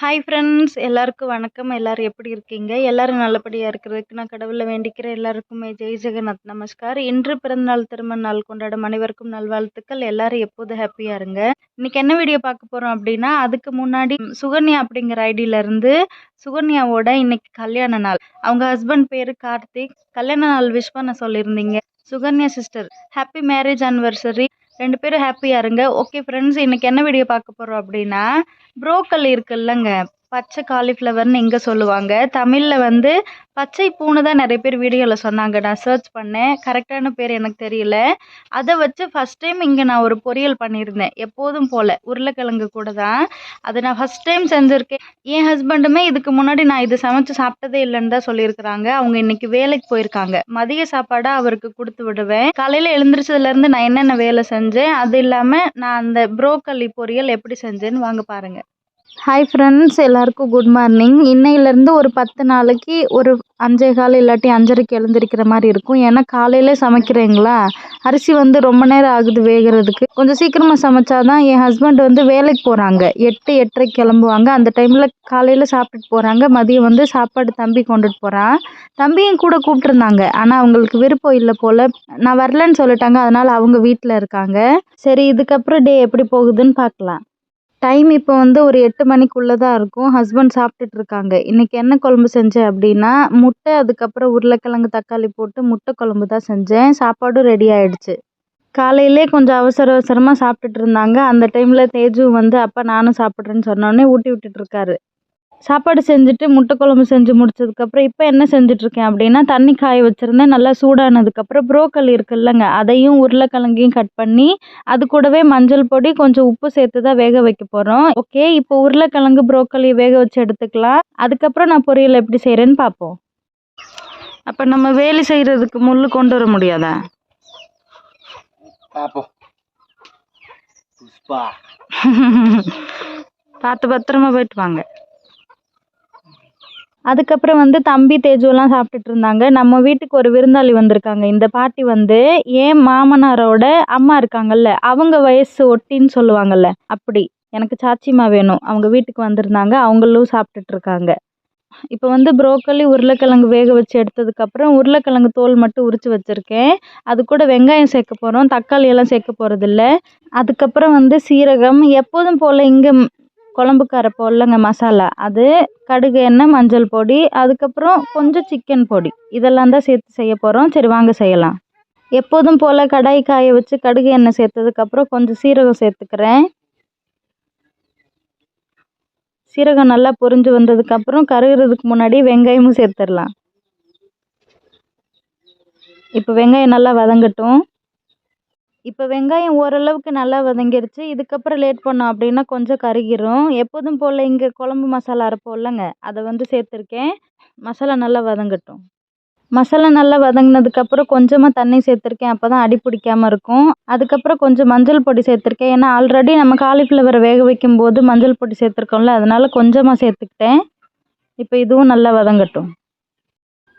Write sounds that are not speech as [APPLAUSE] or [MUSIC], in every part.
Hi friends எல்லாருக்கும் வணக்கம். எல்லாரும் எப்படி இருக்கீங்க? எல்லோரும் நல்லபடியாக இருக்கிறதுக்கு நான் கடவுளை வேண்டிக்கிறேன். எல்லாருக்குமே ஜெய் ஜெகநாத் நமஸ்கார். இன்று பிறந்தநாள் திருமண நாள் கொண்டாடும் அனைவருக்கும் நல்வாழ்த்துக்கள். எல்லாரும் எப்போதும் ஹாப்பியாக இருங்க. இன்னைக்கு என்ன வீடியோ பார்க்க போகிறோம் அப்படின்னா அதுக்கு முன்னாடி சுகன்யா அப்படிங்கிற ஐடியிலேருந்து சுகன்யாவோட இன்னைக்கு கல்யாண நாள். அவங்க ஹஸ்பண்ட் பேர் கார்த்திக். கல்யாண நாள் விஷ் பண்ண சொல்லியிருந்தீங்க. Sukanya sister happy marriage anniversary ரெண்டு பேரும் ஹாப்பியாக இருங்க. ஓகே ஃப்ரெண்ட்ஸ் இன்றைக்கி என்ன வீடியோ பார்க்க போகிறோம் அப்படின்னா ப்ரோக்கல் இருக்குல்லங்க. பச்சை காலிஃப்ளவர்னு இங்கே சொல்லுவாங்க. தமிழில் வந்து பச்சை பூனை தான் நிறைய பேர் வீடியோவில் சொன்னாங்க. நான் சர்ச் பண்ணேன். கரெக்டான பேர் எனக்கு தெரியல. அதை வச்சு ஃபஸ்ட் டைம் இங்கே நான் ஒரு பொரியல் பண்ணியிருந்தேன். எப்போதும் போல். உருளைக்கிழங்கு கூட தான். அதை நான் ஃபஸ்ட் டைம் செஞ்சுருக்கேன். என் ஹஸ்பண்டுமே இதுக்கு முன்னாடி நான் இது சமைச்சு சாப்பிட்டதே இல்லைன்னு தான் சொல்லியிருக்கிறாங்க. அவங்க இன்னைக்கு வேலைக்கு போயிருக்காங்க. மதிய சாப்பாடாக அவருக்கு கொடுத்து விடுவேன். காலையில் எழுந்திரிச்சதுலேருந்து நான் என்னென்ன வேலை செஞ்சேன்? அது இல்லாமல் நான் அந்த ப்ரோக்கல்லி பொரியல் எப்படி செஞ்சேன்னு வாங்க பாருங்கள் ஹாய் ஃப்ரெண்ட்ஸ் எல்லாருக்கும் குட் மார்னிங் இன்னையிலேருந்து ஒரு பத்து நாளைக்கு ஒரு அஞ்சே கால் இல்லாட்டி அஞ்சரைக்கு எழுந்திருக்கிற மாதிரி இருக்கும். ஏன்னா காலையிலே சமைக்கிறீங்களா? அரிசி வந்து ரொம்ப நேரம் ஆகுது வேகிறதுக்கு. கொஞ்சம் சீக்கிரமாக சமைச்சாதான் என் ஹஸ்பண்ட் வந்து வேலைக்கு போகிறாங்க எட்டு எட்டரைக்கு கிளம்புவாங்க. அந்த டைமில் காலையில் சாப்பிட்டுட்டு போகிறாங்க மதியம் வந்து சாப்பாடு தம்பி கொண்டுட்டு போகிறான் தம்பியும் கூட கூப்பிட்டுருந்தாங்க. ஆனால் அவங்களுக்கு விருப்பம் இல்லை போல். நான் வரலன்னு சொல்லிட்டாங்க. அதனால் அவங்க வீட்டில் இருக்காங்க. சரி இதுக்கப்புறம் டே எப்படி போகுதுன்னு பார்க்கலாம். டைம் இப்போ வந்து ஒரு எட்டு மணிக்குள்ளே தான் இருக்கும். ஹஸ்பண்ட் சாப்பிட்டுட்டு இருக்காங்க இன்றைக்கி என்ன குழம்பு செஞ்சேன் அப்படின்னா முட்டை அதுக்கப்புறம் உருளைக்கிழங்கு தக்காளி போட்டு முட்டை குழம்பு தான் செஞ்சேன். சாப்பாடும் ரெடி ஆகிடுச்சு காலையிலே கொஞ்சம் அவசர அவசரமாக சாப்பிட்டுட்டு இருந்தாங்க அந்த டைமில் தேஜு வந்து அப்பா நானும் சாப்பிட்றேன்னு சொன்னோடனே ஊட்டி விட்டுட்டு இருக்காரு சாப்பாடு செஞ்சுட்டு முட்டை குழம்பு செஞ்சு முடிச்சதுக்கப்புறம் இப்போ என்ன செஞ்சுட்ருக்கேன் அப்படின்னா தண்ணி காய வச்சுருந்தேன். நல்லா சூடானதுக்கப்புறம் ப்ரோக்கல் இருக்குல்லங்க. அதையும் உருளைக்கிழங்கையும் கட் பண்ணி அது கூடவே மஞ்சள் பொடி கொஞ்சம் உப்பு சேர்த்து தான் வேக வைக்க போகிறோம் ஓகே இப்போ உருளைக்கிழங்கு ப்ரோக்கலி வேக வச்சு எடுத்துக்கலாம். அதுக்கப்புறம் நான் பொரியல் எப்படி செய்கிறேன்னு பார்ப்போம். அப்போ நம்ம வேலை செய்கிறதுக்கு முள் கொண்டு வர முடியாதா? [LAUGHS] பார்த்து பத்திரமா போயிட்டு வாங்க. அதுக்கப்புறம் வந்து தம்பி தேஜுலாம் சாப்பிட்டுட்டு இருந்தாங்க. நம்ம வீட்டுக்கு ஒரு விருந்தாளி வந்திருக்காங்க. இந்த பாட்டி வந்து ஏன் மாமனாரோட அம்மா இருக்காங்கல்ல அவங்க வயசு ஒட்டின்னு சொல்லுவாங்கல்ல அப்படி. எனக்கு சாச்சிமா வேணும். அவங்க வீட்டுக்கு வந்திருந்தாங்க. அவங்களும் சாப்பிட்டுட்டு இருக்காங்க. இப்போ வந்து ப்ரோக்கலி உருளைக்கிழங்கு வேக வச்சு எடுத்ததுக்கப்புறம் உருளைக்கிழங்கு தோல் மட்டும் உரித்து வச்சுருக்கேன். அது கூட வெங்காயம் சேர்க்க போகிறோம் தக்காளி எல்லாம் சேர்க்க போகிறதில்ல அதுக்கப்புறம் வந்து சீரகம். எப்போதும் போல் இங்கே குழம்புக்கு அரைப்போம்லங்க மசாலா. அது கடுகு எண்ணெய் மஞ்சள் பொடி அதுக்கப்புறம் கொஞ்சம் சிக்கன் பொடி. இதெல்லாம் தான் சேர்த்து செய்ய போகிறோம் சரி வாங்க செய்யலாம். எப்போதும் போல் கடாய் காய வச்சு கடுகு எண்ணெய் சேர்த்ததுக்கப்புறம் கொஞ்சம் சீரகம் சேர்த்துக்கிறேன். சீரகம் நல்லா பொரிஞ்சு வந்ததுக்கப்புறம் கருகிறதுக்கு முன்னாடி வெங்காயமும் சேர்த்துடலாம். இப்போ வெங்காயம் நல்லா வதங்கட்டும். இப்போ வெங்காயம் ஓரளவுக்கு நல்லா வதங்கிருச்சு. இதுக்கப்புறம் லேட் பண்ணோம் அப்படின்னா கொஞ்சம் கருகிரும். எப்போதும் போல் இங்கே குழம்பு மசாலா அரைப்போம்லங்க அதை வந்து சேர்த்துருக்கேன். மசாலா நல்லா வதங்கட்டும். மசாலா நல்லா வதங்கினதுக்கப்புறம் கொஞ்சமாக தண்ணி சேர்த்துருக்கேன். அப்போ தான் அடி பிடிக்காமல் இருக்கும். அதுக்கப்புறம் கொஞ்சம் மஞ்சள் பொடி சேர்த்துருக்கேன். ஏன்னா ஆல்ரெடி நம்ம காலிஃப்ளவரை வேக வைக்கும்போது மஞ்சள் பொடி சேர்த்துருக்கோம்ல அதனால் கொஞ்சமாக சேர்த்துக்கிட்டேன். இப்போ இதுவும் நல்லா வதங்கட்டும்.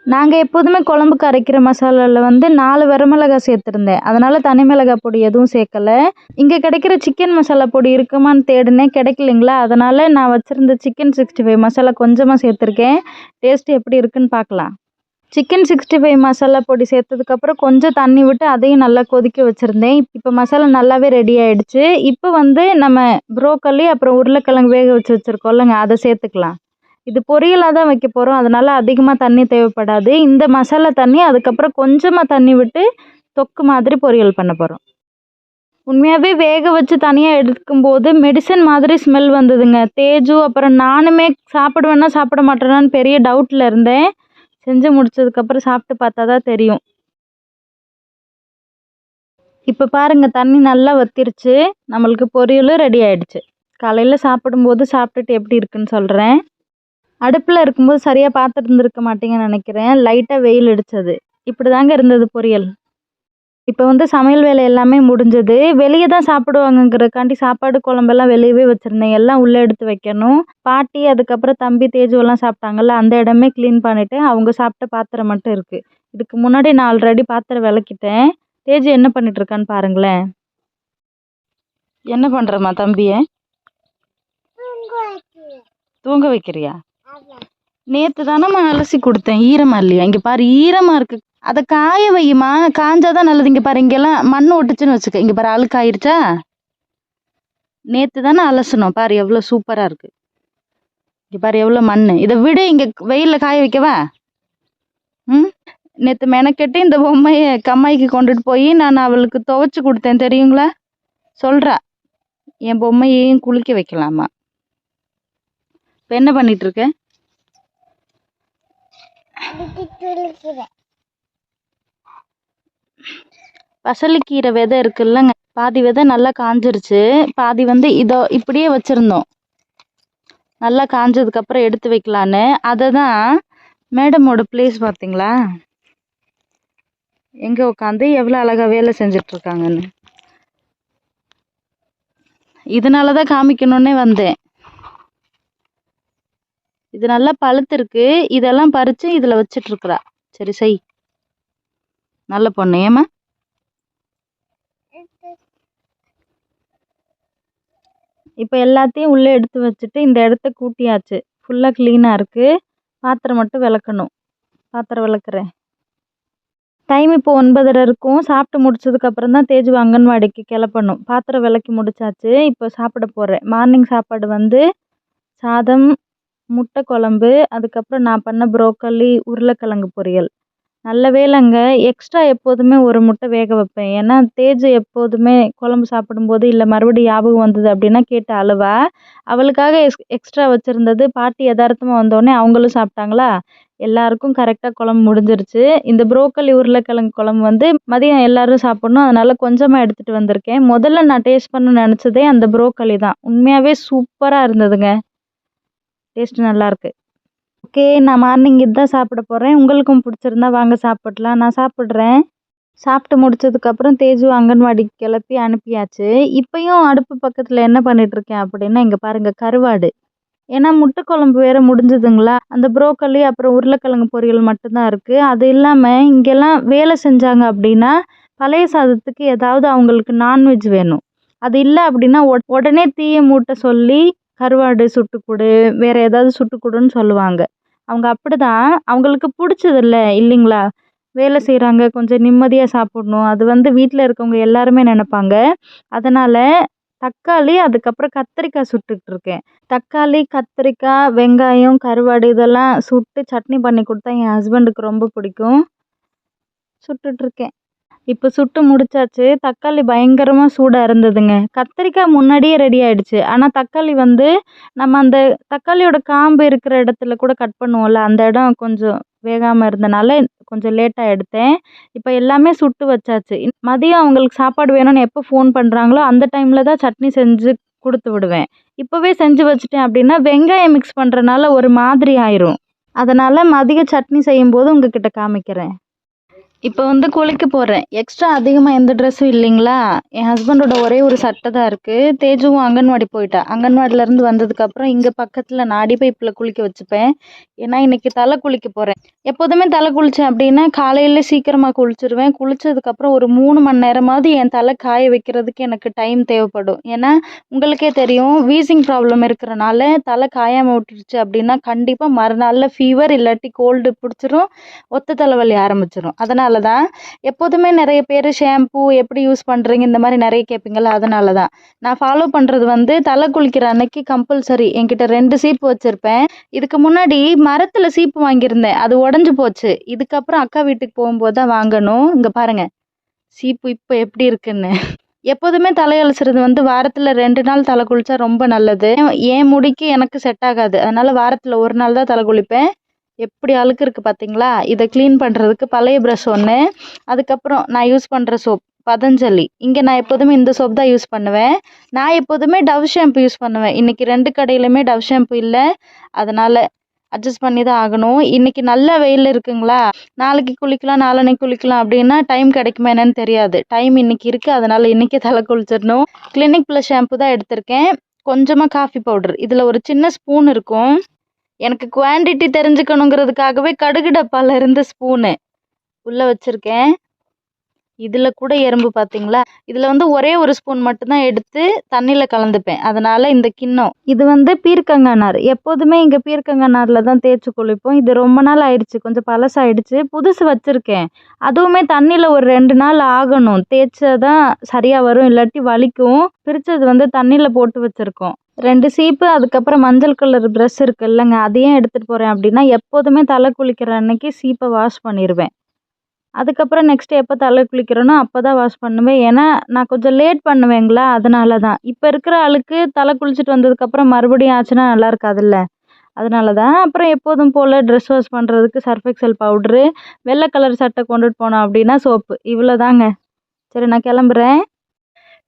நாங்கள் எப்போதுமே குழம்புக்கு அரைக்கிற மசாலாவில் வந்து நாலு வரமிளகாய் சேர்த்துருந்தேன். அதனால் தனி மிளகாய் பொடி எதுவும் சேர்க்கலை. இங்கே கிடைக்கிற சிக்கன் மசாலா பொடி இருக்குமான்னு தேடினேன் கிடைக்கலைங்களா? அதனால் நான் வச்சுருந்த சிக்கன் சிக்ஸ்டி ஃபைவ் மசாலா கொஞ்சமாக சேர்த்துருக்கேன். டேஸ்ட் எப்படி இருக்குன்னு பார்க்கலாம். சிக்கன் சிக்ஸ்டி ஃபைவ் மசாலா பொடி சேர்த்ததுக்கப்புறம் கொஞ்சம் தண்ணி விட்டு அதையும் நல்லா கொதிக்க வச்சுருந்தேன். இப்போ மசாலா நல்லாவே ரெடி ஆகிடுச்சு இப்போ வந்து நம்ம ப்ரோக்கல்லி அப்புறம் உருளைக்கிழங்கு வேக வச்சு வச்சுருக்கோம்லங்க அதை சேர்த்துக்கலாம். இது பொரியலாக தான் வைக்க போகிறோம் அதனால் அதிகமாக தண்ணி தேவைப்படாது. இந்த மசாலா தண்ணி அதுக்கப்புறம் கொஞ்சமாக தண்ணி விட்டு தொக்கு மாதிரி பொரியல் பண்ண போகிறோம் உண்மையாகவே வேக வச்சு தனியாக எடுக்கும்போது மெடிசன் மாதிரி ஸ்மெல் வந்ததுங்க. தேஜு அப்புறம் நானுமே சாப்பிடுவேன்னா சாப்பிட மாட்டேனான்னு பெரிய டவுட்டில் இருந்தேன். செஞ்சு முடிச்சதுக்கப்புறம் சாப்பிட்டு பார்த்தா தான் தெரியும். இப்போ பாருங்கள் தண்ணி நல்லா வத்திருச்சு. நம்மளுக்கு பொரியலும் ரெடி ஆயிடுச்சு. காலையில் சாப்பிடும்போது சாப்பிட்டுட்டு எப்படி இருக்குன்னு சொல்கிறேன் அடுப்பில் இருக்கும்போது சரியாக பார்த்துருந்துருக்க மாட்டீங்கன்னு நினைக்கிறேன். லைட்டாக வெயில் அடித்தது இப்படி தாங்க இருந்தது பொரியல். இப்போ வந்து சமையல் வேலை எல்லாமே முடிஞ்சது. வெளியே தான் சாப்பிடுவாங்கங்கிறக்காண்டி சாப்பாடு குழம்பெல்லாம் வெளியவே வச்சுருந்தேன். எல்லாம் உள்ளே எடுத்து வைக்கணும். பாட்டி அதுக்கப்புறம் தம்பி தேஜுவெல்லாம் சாப்பிட்டாங்கல்ல அந்த இடமே க்ளீன் பண்ணிவிட்டு அவங்க சாப்பிட்ட பாத்திரம் மட்டும் இருக்குது இதுக்கு முன்னாடி நான் ஆல்ரெடி பாத்திரம் விளக்கிட்டேன். தேஜு என்ன பண்ணிட்டு இருக்கான்னு பாருங்களேன். என்ன பண்ணுறம்மா தம்பியை? தூங்க வைக்கிறியா? நேற்று தானம்மா அலசி கொடுத்தேன். ஈரமாக இல்லையா? இங்கே பாரு ஈரமாக இருக்கு. அதை காய வையுமா? காஞ்சாதான் நல்லது. இங்கே பாரு இங்கெல்லாம் மண் ஒட்டுச்சுன்னு வச்சுக்க. இங்கே பாரு அழுக்காயிருச்சா நேற்று தானே அலசணும் பாரு எவ்வளோ சூப்பராக இருக்கு. இங்கே பாரு எவ்வளோ மண் இதை விடு இங்கே வெயிலில் காய வைக்கவா? ம்? நேற்று மெனக்கெட்டு இந்த பொம்மையை கம்மாய்க்கு கொண்டுட்டு போய் நான் அவளுக்கு துவைச்சி கொடுத்தேன். தெரியுங்களா? சொல்கிறா என் பொம்மையையும் குளிக்க வைக்கலாமா? இப்போ என்ன பண்ணிகிட்ருக்கேன் வசலிக்கீரை பசலைக்கீரை விதை இருக்குல்லங்க. பாதி விதை நல்லா காஞ்சிருச்சு. பாதி வந்து இதோ இப்படியே வச்சுருந்தோம். நல்லா காஞ்சதுக்கப்புறம் எடுத்து வைக்கலான்னு. அதை தான் மேடமோட பிளேஸ் பார்த்தீங்களா? எங்கே உட்காந்து எவ்வளோ அழகாக வேலை செஞ்சுட்டு இருக்காங்கன்னு இதனால தான் காமிக்கணுன்னே வந்தேன். இது நல்லா பழுத்திருக்கு. இதெல்லாம் பறித்து இதில் வச்சிட்ருக்குறா. சரி செய். நல்ல பொண்ணு. ஏம்மா? இப்போ எல்லாத்தையும் உள்ளே எடுத்து வச்சுட்டு இந்த இடத்த கூட்டியாச்சு. ஃபுல்லாக க்ளீனாக இருக்குது பாத்திரம் மட்டும் விளக்கணும். பாத்திரம் விளக்குறேன். டைம் இப்போ ஒன்பதரை இருக்கும். சாப்பிட்டு முடிச்சதுக்கப்புறம் தான் தேஜு அங்கன்வாடிக்கு கிளப்பணும். பாத்திரம் விளக்கி முடிச்சாச்சு. இப்போ சாப்பிட போகிறேன் மார்னிங் சாப்பாடு வந்து சாதம் முட்டை குழம்பு அதுக்கப்புறம் நான் பண்ண ப்ரோக்கோலி உருளைக்கிழங்கு பொரியல். நல்ல வேளைங்க எக்ஸ்ட்ரா எப்போதுமே ஒரு முட்டை வேக வைப்பேன். ஏன்னா தேஜு எப்போதுமே குழம்பு சாப்பிடும்போது இல்லை மறுபடியும் ஞாபகம் வந்தது அப்படின்னா கேட்டு அழுவா. அவளுக்காக எக்ஸ் எக்ஸ்ட்ரா வச்சுருந்தது பாட்டி யதார்த்தமாக வந்தோடனே அவங்களும் சாப்பிட்டாங்களா? எல்லாருக்கும் கரெக்டாக குழம்பு முடிஞ்சிருச்சு. இந்த ப்ரோக்கலி உருளைக்கிழங்கு குழம்பு வந்து மதியம் எல்லாரும் சாப்பிட்ணும். அதனால் கொஞ்சமாக எடுத்துகிட்டு வந்திருக்கேன். முதல்ல நான் டேஸ்ட் பண்ணணும்னு நினச்சதே அந்த ப்ரோக்கலி தான். உண்மையாகவே சூப்பராக இருந்ததுங்க. டேஸ்ட்டு நல்லாயிருக்கு ஓகே நான் மார்னிங் இதுதான் சாப்பிட போகிறேன் உங்களுக்கும் பிடிச்சிருந்தா வாங்க சாப்பிட்லாம். நான் சாப்பிட்றேன். சாப்பிட்டு முடிச்சதுக்கப்புறம் தேஜு அங்கன்வாடிக்கு கிளப்பி அனுப்பியாச்சு. இப்போயும் அடுப்பு பக்கத்தில் என்ன பண்ணிகிட்ருக்கேன் அப்படின்னா இங்கே பாருங்கள் கருவாடு. ஏன்னா முட்டை குழம்பு வேறு முடிஞ்சதுங்களா? அந்த ப்ரோக்கோலி அப்புறம் உருளைக்கிழங்கு பொரியல் மட்டும்தான் இருக்குது அது இல்லாமல் இங்கெல்லாம் வேலை செஞ்சாங்க அப்படின்னா பழைய சாதத்துக்கு ஏதாவது அவங்களுக்கு நான்வெஜ் வேணும். அது இல்லை அப்படின்னா உடனே தீயை மூட்ட சொல்லி கருவாடு சுட்டுக்கூடு வேறு ஏதாவது சுட்டு சொல்லுவாங்க. அவங்க அப்படிதான். அவங்களுக்கு பிடிச்சதில்ல இல்லைங்களா? வேலை செய்கிறாங்க கொஞ்சம் நிம்மதியாக சாப்பிடணும். அது வந்து வீட்டில் இருக்கவங்க எல்லாருமே நினைப்பாங்க. அதனால் தக்காளி அதுக்கப்புறம் கத்திரிக்காய் சுட்டுக்கிட்டு இருக்கேன். தக்காளி கத்திரிக்காய் வெங்காயம் கருவாடு இதெல்லாம் சுட்டு சட்னி பண்ணி கொடுத்தா என் ஹஸ்பண்டுக்கு ரொம்ப பிடிக்கும். சுட்டுட்ருக்கேன் இப்போ சுட்டு முடிச்சாச்சு. தக்காளி பயங்கரமாக சூடாக இருந்ததுங்க. கத்திரிக்காய் முன்னாடியே ரெடி ஆகிடுச்சு ஆனால் தக்காளி வந்து நம்ம அந்த தக்காளியோட காம்பு இருக்கிற இடத்துல கூட கட் பண்ணுவோம்ல அந்த இடம் கொஞ்சம் வேகாமல் இருந்தனால கொஞ்சம் லேட்டாக எடுத்தேன். இப்போ எல்லாமே சுட்டு வச்சாச்சு. மதியம் அவங்களுக்கு சாப்பாடு வேணும்னு எப்போ ஃபோன் பண்ணுறாங்களோ அந்த டைமில் தான் சட்னி செஞ்சு கொடுத்து விடுவேன். இப்போவே செஞ்சு வச்சுட்டேன் அப்படின்னா வெங்காயம் மிக்ஸ் பண்ணுறனால ஒரு மாதிரி ஆயிரும். அதனால் மதிய சட்னி செய்யும்போது உங்ககிட்ட காமிக்கிறேன். இப்போ வந்து குளிக்க போகிறேன் எக்ஸ்ட்ரா அதிகமாக எந்த ட்ரெஸ்ஸும் இல்லைங்களா? என் ஹஸ்பண்டோட ஒரே ஒரு சட்டை தான் இருக்குது தேஜுவும் அங்கன்வாடி போயிட்டா. அங்கன்வாடியிலேருந்து வந்ததுக்கப்புறம் இங்கே பக்கத்தில் நான் அடிபைப்பில் குளிக்க வச்சுப்பேன். ஏன்னா இன்னைக்கு தலை குளிக்க போகிறேன் எப்போதுமே தலை குளித்தேன் அப்படின்னா காலையில் சீக்கிரமாக குளிச்சிருவேன். குளித்ததுக்கப்புறம் ஒரு மூணு மணி நேரமாவது என் தலை காய வைக்கிறதுக்கு எனக்கு டைம் தேவைப்படும். ஏன்னா உங்களுக்கே தெரியும் வீசிங் ப்ராப்ளம் இருக்கிறனால தலை காயாமல் விட்டுருச்சு அப்படின்னா கண்டிப்பாக மறுநாளில் ஃபீவர் இல்லாட்டி கோல்டு பிடிச்சிரும். ஒத்த தலைவலி ஆரம்பிச்சிடும் அதனால் தான் எப்போதுமே நிறைய பேர் ஷாம்பு எப்படி யூஸ் பண்ணுறீங்க இந்த மாதிரி நிறைய கேட்பீங்கள அதனால தான் நான் ஃபாலோ பண்ணுறது வந்து தலை குளிக்கிற அன்னைக்கு கம்பல்சரி என்கிட்ட ரெண்டு சீப்பு வச்சுருப்பேன். இதுக்கு முன்னாடி மரத்தில் சீப்பு வாங்கியிருந்தேன். அது உடஞ்சி போச்சு. இதுக்கப்புறம் அக்கா வீட்டுக்கு போகும்போது தான் வாங்கணும். இங்கே பாருங்கள் சீப்பு இப்போ எப்படி இருக்குன்னு. எப்போதுமே தலையலசுறது வந்து வாரத்தில் ரெண்டு நாள் தலை குளிச்சா ரொம்ப நல்லது. என் முடிக்கு எனக்கு செட் ஆகாது. அதனால வாரத்தில் ஒரு நாள் தான் தலை குளிப்பேன். எப்படி அழுக்கு இருக்குது பார்த்தீங்களா இதை க்ளீன் பண்ணுறதுக்கு பழைய ப்ரஷ் ஒன்று அதுக்கப்புறம் நான் யூஸ் பண்ணுற சோப் பதஞ்சலி. இங்கே நான் எப்போதுமே இந்த சோப் தான் யூஸ் பண்ணுவேன். நான் எப்போதுமே டவ் ஷாம்பு யூஸ் பண்ணுவேன். இன்றைக்கி ரெண்டு கடையிலுமே டவ் ஷாம்பு இல்லை. அதனால் அட்ஜஸ்ட் பண்ணி தான் ஆகணும். இன்றைக்கி நல்ல வெயில் இருக்குங்களா? நாளைக்கு குளிக்கலாம் நாளன்னைக்கு குளிக்கலாம் அப்படின்னா டைம் கிடைக்குமா என்னன்னு தெரியாது. டைம் இன்னைக்கு இருக்குது அதனால் இன்றைக்கே தலை குளிச்சிடணும். கிளினிக் ப்ளஸ் ஷாம்பு தான் எடுத்திருக்கேன். கொஞ்சமாக காஃபி பவுடர் இதில் ஒரு சின்ன ஸ்பூன் இருக்கும். எனக்கு குவான்டிட்டி தெரிஞ்சுக்கணுங்கிறதுக்காகவே கடுகு டப்பாவில் இருந்த ஸ்பூனு உள்ளே வச்சுருக்கேன். இதில் கூட எறும்பு பார்த்தீங்களா இதில் வந்து ஒரே ஒரு ஸ்பூன் மட்டும்தான் எடுத்து தண்ணியில் கலந்துப்பேன். அதனால் இந்த கிண்ணம். இது வந்து பீர்க்கங்காய் நார். எப்போதுமே இங்கே பீர்க்கங்காய் நாரில் தான் தேய்ச்சி குளிப்போம். இது ரொம்ப நாள் ஆயிடுச்சு. கொஞ்சம் பழசாயிடுச்சு. புதுசு வச்சுருக்கேன். அதுவுமே தண்ணியில் ஒரு ரெண்டு நாள் ஆகணும். தேய்ச்சா தான் சரியாக வரும். இல்லாட்டி வலிக்கும். பிரித்தது வந்து தண்ணியில் போட்டு வச்சுருக்கோம். ரெண்டு சீப்பு அதுக்கப்புறம் மஞ்சள் கலர் ப்ரெஷ் இருக்கு இல்லைங்க அதையும் எடுத்துகிட்டு போகிறேன் அப்படின்னா எப்போதுமே தலை குளிக்கிற அன்னைக்கு சீப்பை வாஷ் பண்ணிடுவேன் அதுக்கப்புறம் நெக்ஸ்ட்டு எப்போ தலை குளிக்கிறேனோ அப்போ தான் வாஷ் பண்ணுவேன். ஏன்னா நான் கொஞ்சம் லேட் பண்ணுவேங்களா அதனால தான் இப்போ இருக்கிற ஆளுக்கு தலை குளிச்சுட்டு வந்ததுக்கப்புறம் மறுபடியும் ஆச்சுன்னா நல்லா இருக்காதுல்ல. அதனால தான் அப்புறம் எப்போதும் போல் ட்ரெஸ் வாஷ் பண்ணுறதுக்கு சர்ஃப் எக்ஸல் பவுட்ரு வெள்ளை கலர் சட்டை கொண்டுட்டு போனோம் அப்படின்னா சோப்பு இவ்வளோ தாங்க சரி நான் கிளம்புறேன்.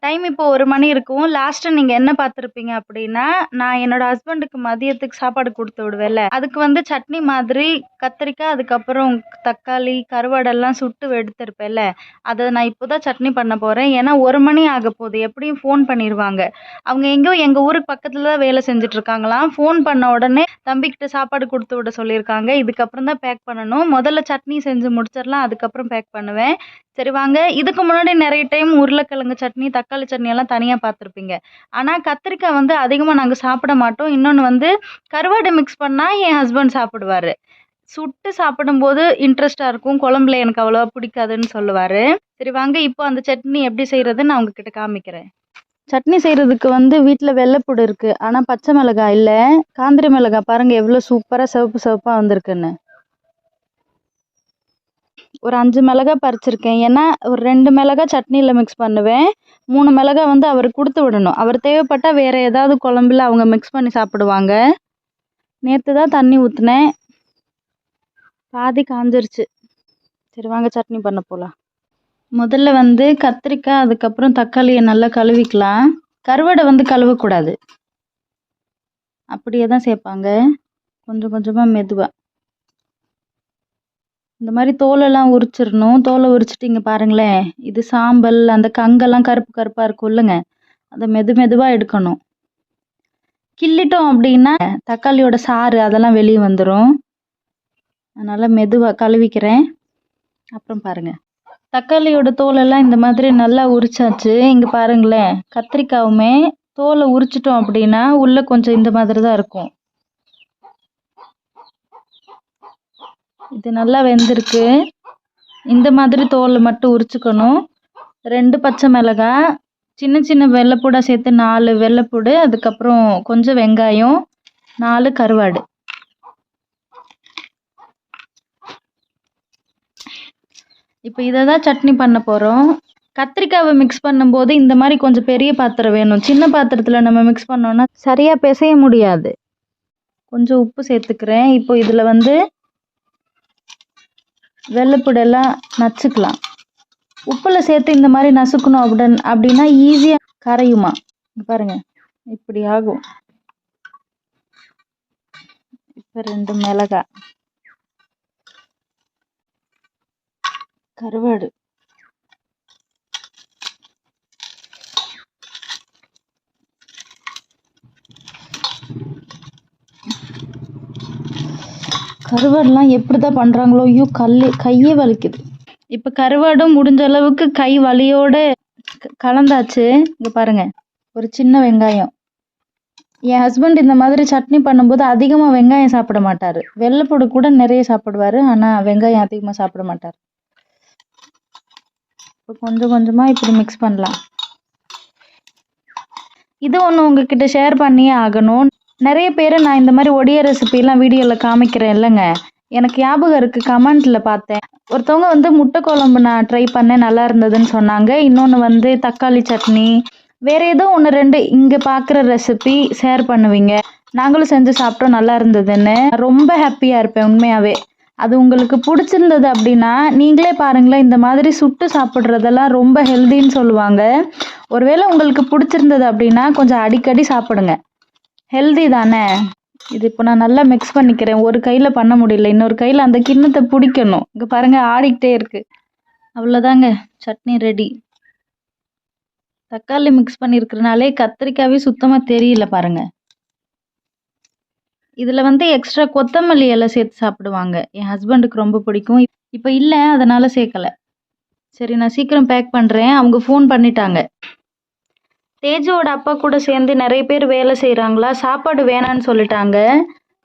டைம் இப்போ ஒரு மணி இருக்கும். லாஸ்ட்டு நீங்கள் என்ன பார்த்துருப்பீங்க அப்படின்னா நான் என்னோட ஹஸ்பண்டுக்கு மதியத்துக்கு சாப்பாடு கொடுத்து விடுவேன்ல. அதுக்கு வந்து சட்னி மாதிரி கத்திரிக்காய் அதுக்கப்புறம் தக்காளி கருவாடெல்லாம் சுட்டு எடுத்திருப்பேன்ல. அதை நான் இப்போ தான் சட்னி பண்ண போகிறேன் ஏன்னா ஒரு மணி ஆக போகுது. எப்படியும் ஃபோன் பண்ணிடுவாங்க அவங்க எங்கேயோ எங்கள் ஊருக்கு பக்கத்தில் தான் வேலை செஞ்சுட்டு இருக்காங்களாம் ஃபோன் பண்ண உடனே தம்பிக்கிட்ட சாப்பாடு கொடுத்து விட சொல்லியிருக்காங்க. இதுக்கப்புறம் தான் பேக் பண்ணணும். முதல்ல சட்னி செஞ்சு முடிச்சிடலாம். அதுக்கப்புறம் பேக் பண்ணுவேன். சரி வாங்க. இதுக்கு முன்னாடி நிறைய டைம் உருளைக்கிழங்கு சட்னி தக்காளி சட்னி எல்லாம் தனியாக பார்த்துருப்பீங்க ஆனால் கத்திரிக்காய் வந்து அதிகமாக நாங்கள் சாப்பிட மாட்டோம். இன்னொன்று வந்து கருவாடு மிக்ஸ் பண்ணால் என் ஹஸ்பண்ட் சாப்பிடுவார். சுட்டு சாப்பிடும்போது இன்ட்ரெஸ்ட்டாக இருக்கும். குழம்புல எனக்கு அவ்வளோவா பிடிக்காதுன்னு சொல்லுவார். சரி வாங்க இப்போ அந்த சட்னி எப்படி செய்கிறதுன்னு நான் உங்ககிட்ட காமிக்கிறேன். சட்னி செய்கிறதுக்கு வந்து வீட்டில் வெள்ளைப்பூடு இருக்குது ஆனால் பச்சை மிளகாய் இல்லை. காந்திரி மிளகாய் பாருங்கள் எவ்வளோ சூப்பராக சிவப்பு சிவப்பாக வந்திருக்குன்னு. ஒரு அஞ்சு மிளகா பறிச்சிருக்கேன். ஏன்னா ஒரு ரெண்டு மிளகா சட்னியில் மிக்ஸ் பண்ணுவேன். மூணு மிளகா வந்து அவருக்கு கொடுத்து விடணும். அவர் தேவைப்பட்டால் வேறு ஏதாவது குழம்புல அவங்க மிக்ஸ் பண்ணி சாப்பிடுவாங்க. நேற்று தான் தண்ணி ஊற்றினேன் பாதி காஞ்சிருச்சு. சரி வாங்க சட்னி பண்ண போகலாம் முதல்ல வந்து கத்திரிக்காய் அதுக்கப்புறம் தக்காளியை நல்லா கழுவிக்கலாம். கருவாடை வந்து கழுவக்கூடாது. அப்படியே தான் சேர்ப்பாங்க. கொஞ்சம் கொஞ்சமாக மெதுவாக இந்த மாதிரி தோலெல்லாம் உரிச்சிடணும். தோலை உரிச்சிட்டு இங்கே பாருங்களேன். இது சாம்பல் அந்த கங்கெல்லாம் கருப்பு கருப்பாக இருக்கும் இல்லைங்க. அதை மெது மெதுவாக எடுக்கணும். கிள்ளிட்டோம் அப்படின்னா தக்காளியோட சாறு அதெல்லாம் வெளியே வந்துடும் அதனால் மெதுவாக கழுவிக்கிறேன். அப்புறம் பாருங்கள் தக்காளியோட தோலெல்லாம் இந்த மாதிரி நல்லா உரிச்சாச்சு. இங்கே பாருங்களேன். கத்திரிக்காவுமே தோலை உரிச்சிட்டோம் அப்படின்னா உள்ளே கொஞ்சம் இந்த மாதிரி தான் இருக்கும். இது நல்லா வெந்திருக்கு. இந்த மாதிரி தோல் மட்டும் உரிச்சுக்கணும். ரெண்டு பச்சை மிளகாய் சின்ன சின்ன வெள்ளைப்பூடா சேர்த்து நாலு வெள்ளைப்பூடு அதுக்கப்புறம் கொஞ்சம் வெங்காயம் நாலு கருவாடு. இப்போ இதை தான் சட்னி பண்ண போகிறோம் கத்திரிக்காவை மிக்ஸ் பண்ணும்போது இந்த மாதிரி கொஞ்சம் பெரிய பாத்திரம் வேணும். சின்ன பாத்திரத்தில் நம்ம மிக்ஸ் பண்ணோன்னா சரியாக பிசைய முடியாது. கொஞ்சம் உப்பு சேர்த்துக்கிறேன். இப்போ இதில் வந்து வெள்ளைப்புடெல்லாம் நச்சுக்கலாம். உப்பில் சேர்த்து இந்த மாதிரி நசுக்கணும் அப்படின் அப்படின்னா ஈஸியாக கரையுமா? பாருங்க. இப்படி ஆகும். இப்போ ரெண்டு மிளகாய். கருவாடு. கருவாடுலாம் எப்படி தான் பண்ணுறாங்களோ ஐயோ கல் கையே வலிக்குது. இப்போ கருவாடும் முடிஞ்ச அளவுக்கு கை வலியோட க- கலந்தாச்சு. இங்கே பாருங்க. ஒரு சின்ன வெங்காயம். என் ஹஸ்பண்ட் இந்த மாதிரி சட்னி பண்ணும்போது அதிகமாக வெங்காயம் சாப்பிட மாட்டார். வெள்ளைப்பூடு கூட நிறைய சாப்பிடுவார். ஆனால் வெங்காயம் அதிகமாக சாப்பிட மாட்டார். இப்போ கொஞ்சம் கொஞ்சமாக இப்படி மிக்ஸ் பண்ணலாம். இது ஒன்று உங்ககிட்ட ஷேர் பண்ணியே ஆகணும். நிறைய பேர் நான் இந்த மாதிரி ஒடிய ரெசிபிலாம் வீடியோவில் காமிக்கிறேன் இல்லைங்க. எனக்கு ஞாபகம் இருக்குது கமெண்ட்டில் பார்த்தேன். ஒருத்தவங்க வந்து முட்டை குழம்பு நான் ட்ரை பண்ணேன் நல்லா இருந்ததுன்னு சொன்னாங்க. இன்னொன்று வந்து தக்காளி சட்னி. வேறு ஏதோ ஒன்று ரெண்டு இங்கே பார்க்குற ரெசிபி ஷேர் பண்ணுவீங்க. நாங்களும் செஞ்சு சாப்பிட்டோம் நல்லா இருந்ததுன்னு. ரொம்ப ஹாப்பியாக இருப்பேன் உண்மையாகவே அது உங்களுக்கு பிடிச்சிருந்தது அப்படின்னா நீங்களே பாருங்களேன் இந்த மாதிரி சுட்டு சாப்பிட்றதெல்லாம் ரொம்ப ஹெல்தின்னு சொல்லுவாங்க. ஒருவேளை உங்களுக்கு பிடிச்சிருந்தது அப்படின்னா கொஞ்சம் அடிக்கடி சாப்பிடுங்க. ஹெல்தி தானே? இது இப்போ நான் நல்லா மிக்ஸ் பண்ணிக்கிறேன். ஒரு கையில் பண்ண முடியல. இன்னொரு கையில் அந்த கிண்ணத்தை பிடிக்கணும். இங்கே பாருங்கள் ஆடிக்கிட்டே இருக்குது அவ்வளோதாங்க சட்னி ரெடி தக்காளி மிக்ஸ் பண்ணியிருக்கிறனாலே கத்திரிக்காவே சுத்தமாக தெரியல பாருங்கள் இதில் வந்து எக்ஸ்ட்ரா கொத்தமல்லி எல்லாம் சேர்த்து சாப்பிடுவாங்க. என் ஹஸ்பண்டுக்கு ரொம்ப பிடிக்கும். இப்போ இல்லை அதனால் சேர்க்கலை. சரி நான் சீக்கிரம் பேக் பண்ணுறேன் அவங்க ஃபோன் பண்ணிட்டாங்க. தேஜுவோட அப்பா கூட சேர்ந்து நிறைய பேர் வேலை செய்கிறாங்களா சாப்பாடு வேணான்னு சொல்லிட்டாங்க.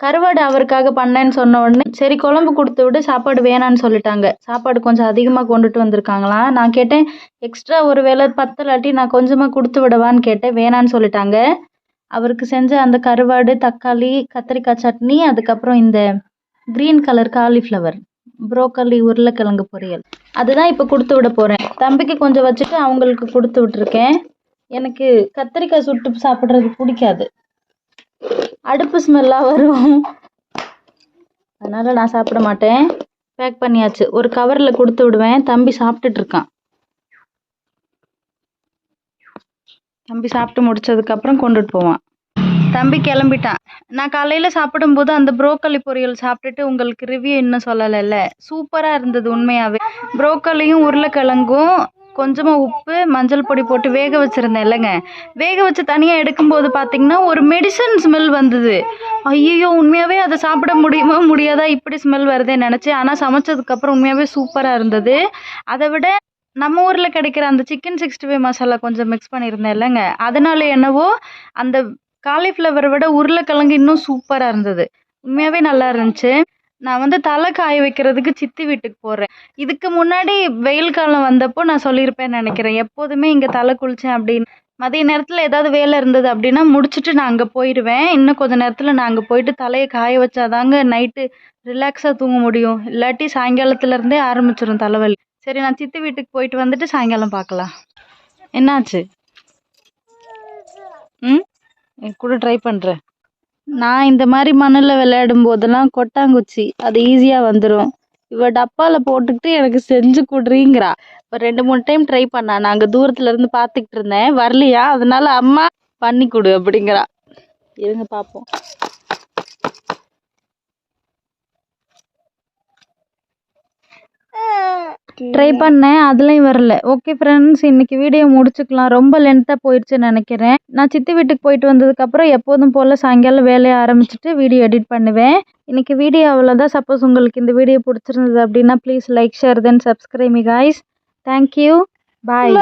கருவாடு அவருக்காக பண்ணேன்னு சொன்ன உடனே சரி குழம்பு கொடுத்து விடு சாப்பாடு வேணான்னு சொல்லிட்டாங்க. சாப்பாடு கொஞ்சம் அதிகமாக கொண்டுட்டு வந்திருக்காங்களாம் நான் கேட்டேன் எக்ஸ்ட்ரா ஒரு வேளை பத்தலாட்டி நான் கொஞ்சமாக கொடுத்து விடவான்னு கேட்டேன் வேணான்னு சொல்லிட்டாங்க. அவருக்கு செஞ்ச அந்த கருவாடு தக்காளி கத்திரிக்காய் சட்னி அதுக்கப்புறம் இந்த க்ரீன் கலர் காலிஃப்ளவர் ப்ரோக்கலி உருளைக்கிழங்கு பொரியல். அதுதான் இப்போ கொடுத்து விட போகிறேன் தம்பிக்கு கொஞ்சம் வச்சுட்டு அவங்களுக்கு கொடுத்து விட்ருக்கேன் எனக்கு கத்திரிக்காய் சுட்டு சாப்பிட்றது பிடிக்காது. அடுப்பு ஸ்மெல்லாக வரும். அதனால் நான் சாப்பிட மாட்டேன். பேக் பண்ணியாச்சு. ஒரு கவரில் கொடுத்து விடுவேன். தம்பி சாப்பிட்டுட்டு இருக்கான். தம்பி சாப்பிட்டு முடிச்சதுக்கப்புறம் கொண்டுட்டு போவான். தம்பி கிளம்பிட்டான். நான் காலையில் சாப்பிடும்போது அந்த புரோக்கலி பொரியல் சாப்பிட்டுட்டு உங்களுக்கு ரிவ்யூ இன்னும் சொல்லலைல்ல. சூப்பராக இருந்தது உண்மையாகவே ப்ரோக்கலியும் உருளைக்கிழங்கும் கொஞ்சமாக உப்பு மஞ்சள் பொடி போட்டு வேக வச்சுருந்தேன் இல்லைங்க. வேக வச்சு தனியாக எடுக்கும்போது பார்த்திங்கன்னா ஒரு மெடிசன் ஸ்மெல் வந்தது. ஐயோ உண்மையாகவே அதை சாப்பிட முடியுமா முடியாதா? இப்படி ஸ்மெல் வருதே நினச்சேன். ஆனால் சமைச்சதுக்கப்புறம் உண்மையாகவே சூப்பராக இருந்தது. அதை விட நம்ம ஊரில் கிடைக்கிற அந்த சிக்கன் சிக்ஸ்டி ஃபைவ் மசாலா கொஞ்சம் மிக்ஸ் பண்ணியிருந்தேன் இல்லைங்க. அதனால என்னவோ அந்த காலிஃப்ளவரை விட உருளைக்கிழங்கு இன்னும் சூப்பராக இருந்தது. உண்மையாகவே நல்லா இருந்துச்சு. நான் வந்து தலை காய வைக்கிறதுக்கு சித்தி வீட்டுக்கு போகிறேன் இதுக்கு முன்னாடி வெயில் காலம் வந்தப்போ நான் சொல்லியிருப்பேன்னு நினைக்கிறேன். எப்போதுமே இங்கே தலை குளித்தேன் அப்படின்னு மதிய நேரத்தில் ஏதாவது வேலை இருந்தது அப்படின்னா முடிச்சுட்டு நான் அங்கே போயிடுவேன் இன்னும் கொஞ்ச நேரத்தில் நான் அங்கே போயிட்டு தலையை காய வச்சாதாங்க நைட்டு ரிலாக்ஸாக தூங்க முடியும். இல்லாட்டி சாயங்காலத்துலேருந்தே ஆரம்பிச்சிடும் தலைவலி. சரி நான் சித்தி வீட்டுக்கு போயிட்டு வந்துட்டு சாயங்காலம் பார்க்கலாம் என்னாச்சு? ம்? என் கூட ட்ரை பண்ணுறேன் நான் இந்த மாதிரி மண்ணில் விளையாடும் போதெல்லாம் கொட்டாங்குச்சி. அது ஈஸியாக வந்துடும் இவள் டப்பாவில் போட்டுக்கிட்டு எனக்கு செஞ்சு கொடுறீங்கிறா. இப்போ ரெண்டு மூணு டைம் ட்ரை பண்ணா. நான் அங்கே இருந்து பார்த்துக்கிட்டு இருந்தேன். வரலையா? அதனால அம்மா பண்ணி கொடு அப்படிங்கிறா. இருங்க பார்ப்போம் ட்ரை பண்ணேன் அதுலேயும் வரல. ஓகே ஃப்ரெண்ட்ஸ் இன்னைக்கு வீடியோ முடிச்சுக்கலாம். ரொம்ப லென்த்தாக போயிடுச்சுன்னு நினைக்கிறேன். நான் சித்தி வீட்டுக்கு போயிட்டு வந்ததுக்கப்புறம் எப்போதும் போல் சாயங்காலம் வேலையை ஆரம்பிச்சுட்டு வீடியோ எடிட் பண்ணுவேன். இன்னைக்கு வீடியோ அவ்வளோதான் சப்போஸ் உங்களுக்கு இந்த வீடியோ பிடிச்சிருந்தது அப்படின்னா please like share then subscribe me guys thank you bye